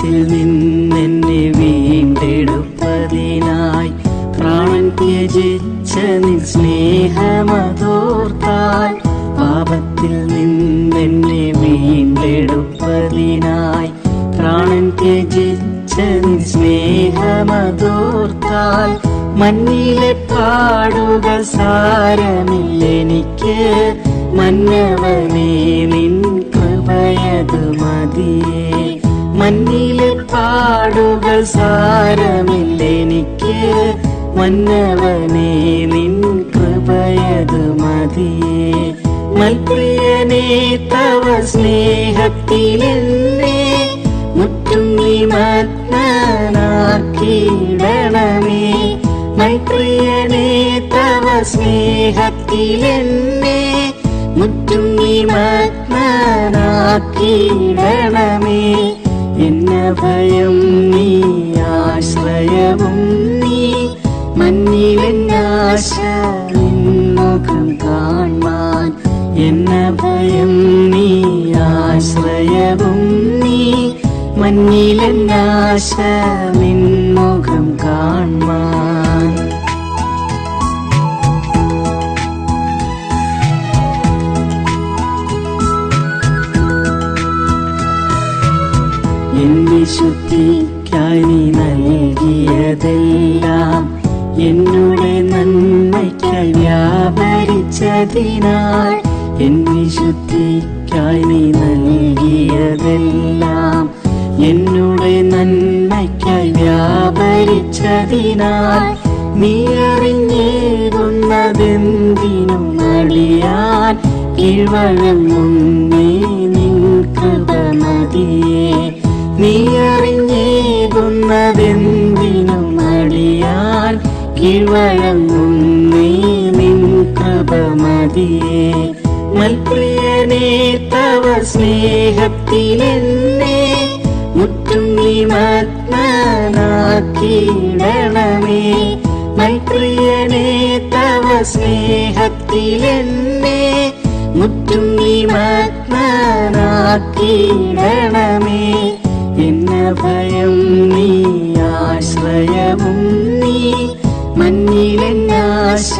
പാപത്തിൽ നിന്നെന്നെ വീണ്ടെടുപ്പതിനായി പ്രാണൻ ത്യജിച്ച നിൻ സ്നേഹമതോർത്താൽ പാപത്തിൽ നിന്നെന്നെ വീണ്ടെടുപ്പതിനായി പ്രാണൻ ത്യജിച്ച നിൻ സ്നേഹമതോർത്താൽ മഞ്ഞിലെ പാടുകൾ സാരമില്ലെനിക്ക് മന്നവനേ നിൻ കൃപയതു മതിയേ മഞ്ഞിലെ പാടുകൾ സാരമില്ലെനിക്ക് മന്നവനേ നിൻ കൃപയത് മതിയേ. മൽപ്രിയനേ തവ സ്നേഹത്തിലെന്നെ മുറ്റും നിമഗ്നനാക്കിയിടണമേ. മൈത്രിയനേ തവ സ്നേഹത്തിലെന്നെ മുറ്റും നിമഗ്നനാക്കിയിടണമേ. എന്ന ഭയം നീ ആശ്രയവും നീ. മഞ്ഞിലെന്നാശ മുഖം കാൺമാൻ എന്ന ഭയം നീ ആശ്രയവും നീ. മഞ്ഞിലെന്നാശ മുഖം കാൺമാൻ എൻ ശുദ്ധിക്കായി നൽകിയതെല്ലാം എന്നുടെ നന്മയ്ക്കായി വ്യാപരിച്ചതിനാൽ എന്നെ ശുദ്ധിക്കായി നൽകിയതെല്ലാം എന്നുടെ നന്മയ്ക്കായി വ്യാപരിച്ചതിനാൽ നീ അറിഞ്ഞേകുന്നതെന്തിനും നടിയാൻ കീഴ്വഴങ്ങുന്നേ നിൻ കൃപ മതിയേ. നീ അറിഞ്ഞേകുന്നതെന്തിനും കിഴങ്ങും നീ നിൻ കൃപ മതിയേ മൽപ്രിയനേ തവ സ്നേഹത്തിലെന്നെ മുറ്റും നിമഗ്നനാക്കിയിടണമേ മൽപ്രിയനേ തവ സ്നേഹത്തിലെന്നെ മുറ്റും നിമഗ്നനാക്കിയിടണമേ എന്ന ഭയം നീ ആശ്രയവും നീ. മഞ്ഞിലെന്നാശ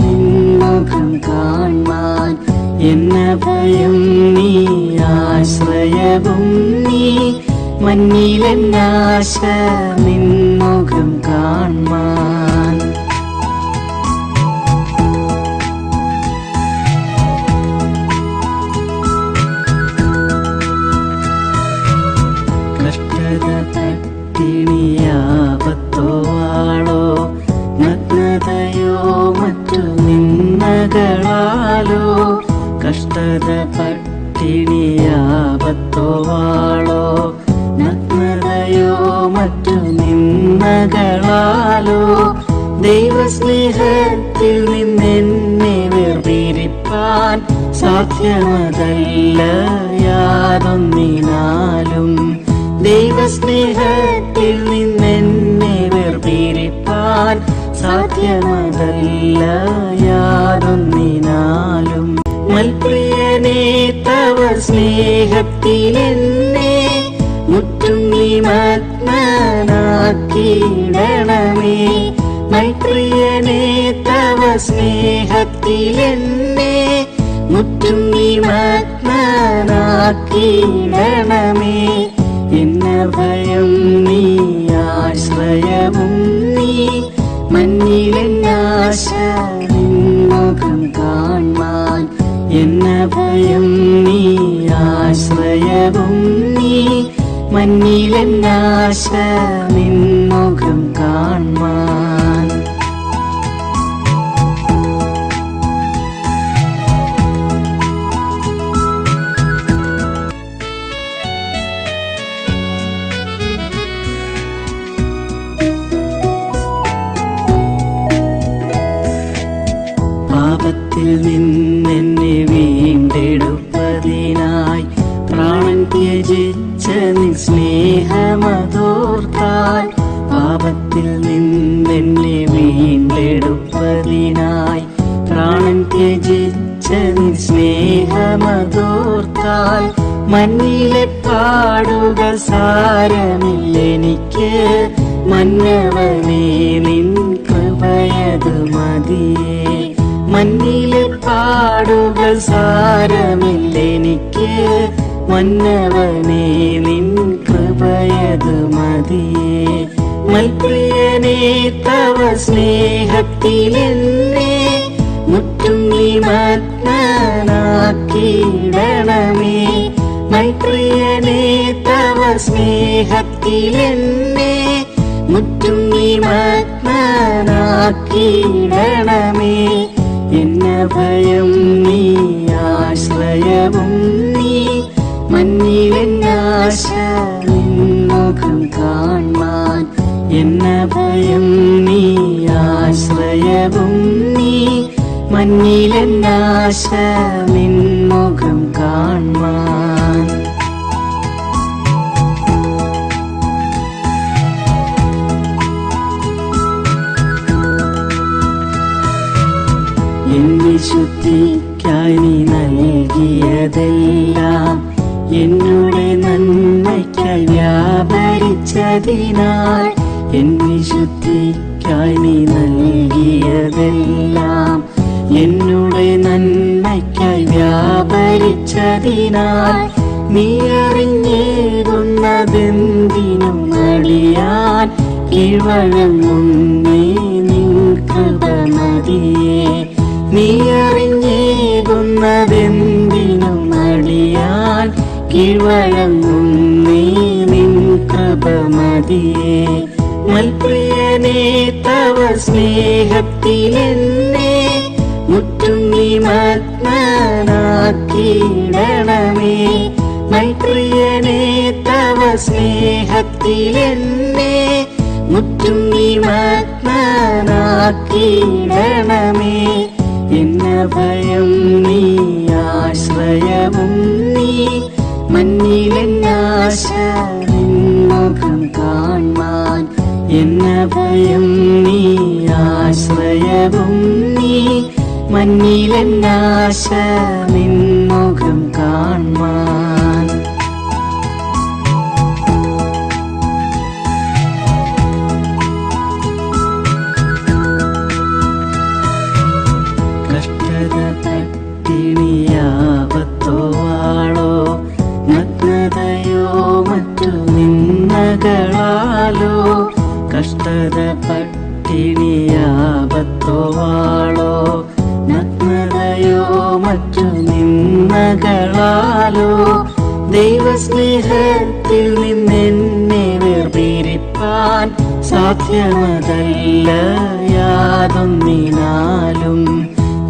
നിൻമുഖം കാൺമാൻ എന്ന ഭയം നീ ആശ്രയവും നീ. മഞ്ഞിലെന്നാശ നിൻമുഖം കാൺമാൻ സാധ്യമതല്ല യാതൊന്നിനാലും ദൈവസ്നേഹത്തിൽ നിന്നെന്നെ വേർപിരിപ്പാൻ സാധ്യമതല്ല യാതൊന്നിനാലും മൽപ്രിയനേ തവ സ്നേഹത്തിലെന്നെ മുറ്റും നിമഗ്നാക്കിയിടണമേ മൈത്രിയനെ തവ സ്നേഹത്തിലെന്നെ നിമഗ്നനാക്കിയിടണമേ എന്ന ഭയം നീ ആശ്രയവും നീ. മഞ്ഞിലെന്നാശ മുഖം കാൺമാൻ എന്ന ഭയം നീ ആശ്രയവും നീ. മഞ്ഞിലെന്നാശ നിൻമുഖം കാൺമാൻ മഞ്ഞിലെ പാടുക സാരമില്ലെനിക്ക് മന്നവനേ നിൻ കൃപയതു മതിയേ മഞ്ഞിലെ പാടുക സാരമില്ലെനിക്ക് മന്നവനേ നിൻ കൃപയതു മതിയേ മൽപ്രിയനേ തവ സ്നേഹത്തിലെന്നെ മുറ്റും നീ മഗ്നനാക്കിയിടണമേ മൈത്രിയനേ തവ സ്നേഹത്തിലെന്നെ മുറ്റും നീ മഗ്നനാക്കിയിടണമേ എന്ന ഭയം നീ ആശ്രയവും നീ മഞ്ഞിലെന്നാശ മുഖം കാൺമാൻ എന്ന ഭയം നീ ആശ്രയവും നീ മഞ്ഞിലെന്നാശ എൻ വിശുദ്ധിക്കായി നീ നൽകിയതെല്ലാം എന്നോട് നന്മയ്ക്കായി വ്യാപരിച്ചതിനാൽ എൻ വിശുദ്ധിക്കായി നീ നൽകിയതെല്ലാം എന്നോട് നന്മയ്ക്കായി വ്യാപരിച്ചതിനാൽ നീ അറിഞ്ഞേകുന്നതെന്തിനും അറിയാൻ കീഴ്വഴങ്ങുന്നേ നിൻ കൃപ മതിയേ. നീ അറിഞ്ഞേകുന്നതെന്തിനും നടിയാൻ നീ നിൻ കൃപ മതിയേ മൽപ്രിയനേ തവ സ്നേഹത്തിലെന്നെ മുറ്റും നീ മഗ്നനാക്കിയിടണമേ. മൈത്രിയനേ തവ സ്നേഹത്തിലെന്നെ മുറ്റും നീ മഗ്നനാക്കിയിടണമേ. എന്ന ഭയം നീ ആശ്രയവും നീ. മഞ്ഞിലെന്നാശ കാൺമാൻ എന്ന ഭയം നീ ആശ്രയവും നീ. മഞ്ഞിലെന്നാശ കാൺമാൻ മറ്റു നിന്നകളാലോ. ദൈവസ്നേഹത്തിൽ നിന്നെന്നെ വേർപിരിപ്പാൻ സാധ്യമതല്ല യാതൊന്നിനാലും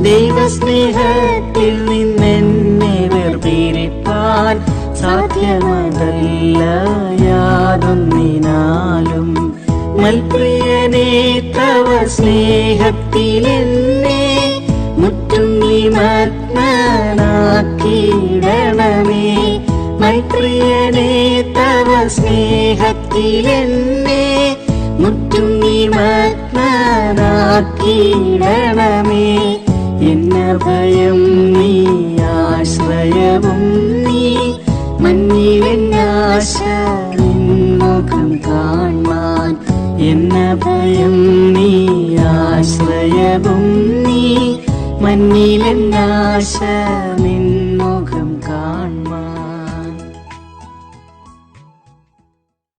ദൈവസ്നേഹത്തിൽ നിന്നെന്നെ വേർപിരിപ്പാൻ സാധ്യമതല്ല യാതൊന്നിനാലും മൽപ്രിയനേ തവ സ്നേഹത്തിലെന്നെ മഗ്നനാക്കിയിടണമേ മൈത്രിയനേ തവ സ്നേഹത്തിലെന്നെ മുറ്റും നീ മഗ്നനാക്കിയിടണമേ എന്ന ഭയം നീ ആശ്രയവും നീ മഞ്ഞിലെന്നാശ മുഖം കാൺമാൻ എന്ന ഭയം നീ ആശ്രയവും നീ മഞ്ഞിലെന്നാശ നിന്നുക